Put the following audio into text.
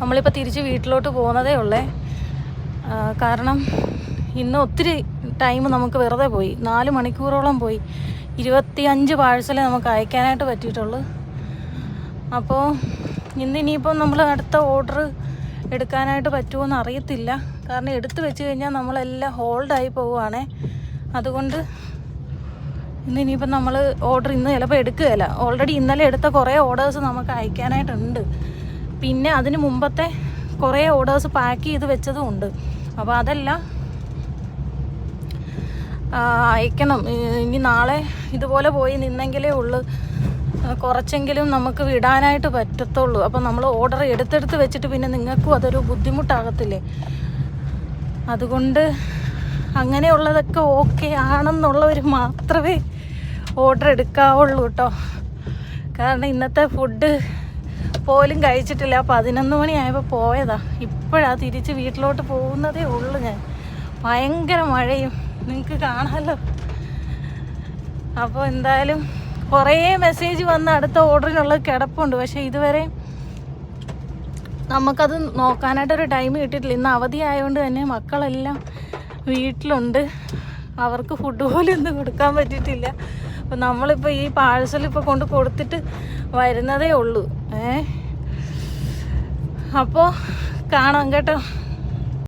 നമ്മളിപ്പോൾ തിരിച്ച് വീട്ടിലോട്ട് പോകുന്നതേ ഉള്ളേ. കാരണം ഇന്ന് ഒത്തിരി ടൈം നമുക്ക് വെറുതെ പോയി. നാല് മണിക്കൂറോളം പോയി. ഇരുപത്തിയഞ്ച് പാഴ്സലേ നമുക്ക് അയക്കാനായിട്ട് പറ്റിയിട്ടുള്ളൂ. അപ്പോൾ ഇന്ന് ഇനിയിപ്പം നമ്മൾ അടുത്ത ഓർഡർ എടുക്കാനായിട്ട് പറ്റുമോയെന്ന് അറിയത്തില്ല. കാരണം എടുത്തു വെച്ച് കഴിഞ്ഞാൽ നമ്മളെല്ലാം ഹോൾഡായി പോവുകയാണേ അതുകൊണ്ട് ഇന്ന് ഇനിയിപ്പം നമ്മൾ ഓർഡർ ഇന്ന് ചിലപ്പോൾ എടുക്കുകയില്ല. ഓൾറെഡി ഇന്നലെ എടുത്ത കുറേ ഓർഡേഴ്സ് നമുക്ക് അയക്കാനായിട്ടുണ്ട്. പിന്നെ അതിന് മുമ്പത്തെ കുറേ ഓർഡേഴ്സ് പാക്ക് ചെയ്ത് വെച്ചതും ഉണ്ട്. അപ്പോൾ അതെല്ലാം അയക്കണം. ഇനി നാളെ ഇതുപോലെ പോയി നിന്നെങ്കിലേ ഉള്ളൂ. കുറച്ചെങ്കിലും നമുക്ക് വിടാനായിട്ട് പറ്റത്തുള്ളൂ. അപ്പം നമ്മൾ ഓർഡർ എടുത്തെടുത്ത് വെച്ചിട്ട് പിന്നെ നിങ്ങൾക്കും അതൊരു ബുദ്ധിമുട്ടാകത്തില്ലേ? അതുകൊണ്ട് അങ്ങനെയുള്ളതൊക്കെ ഓക്കെ ആണെന്നുള്ളവർ മാത്രമേ ഓർഡർ എടുക്കാവുള്ളൂ കേട്ടോ കാരണം ഇന്നത്തെ ഫുഡ് പോലും കഴിച്ചിട്ടില്ല. പതിനൊന്ന് മണിയായപ്പോൾ പോയതാ. ഇപ്പോഴാ തിരിച്ച് വീട്ടിലോട്ട് പോകുന്നതേ ഉള്ളൂ ഞാൻ. ഭയങ്കര മഴയും. നിങ്ങൾക്ക് കാണാമല്ലോ അപ്പോൾ എന്തായാലും കുറേ മെസ്സേജ് വന്ന് അടുത്ത ഓർഡറിനുള്ള കിടപ്പുണ്ട്. പക്ഷേ ഇതുവരെ നമുക്കത് നോക്കാനായിട്ടൊരു ടൈം കിട്ടിയിട്ടില്ല. ഇന്ന് അവധി ആയതുകൊണ്ട് തന്നെ മക്കളെല്ലാം വീട്ടിലുണ്ട്. അവർക്ക് ഫുഡ് പോലും ഒന്നും കൊടുക്കാൻ പറ്റിയിട്ടില്ല. അപ്പം നമ്മളിപ്പോൾ ഈ പാഴ്സൽ ഇപ്പോൾ കൊണ്ട് കൊടുത്തിട്ട് വരുന്നതേ ഉള്ളൂ. ഏ? അപ്പോൾ കാണാം കേട്ടോ.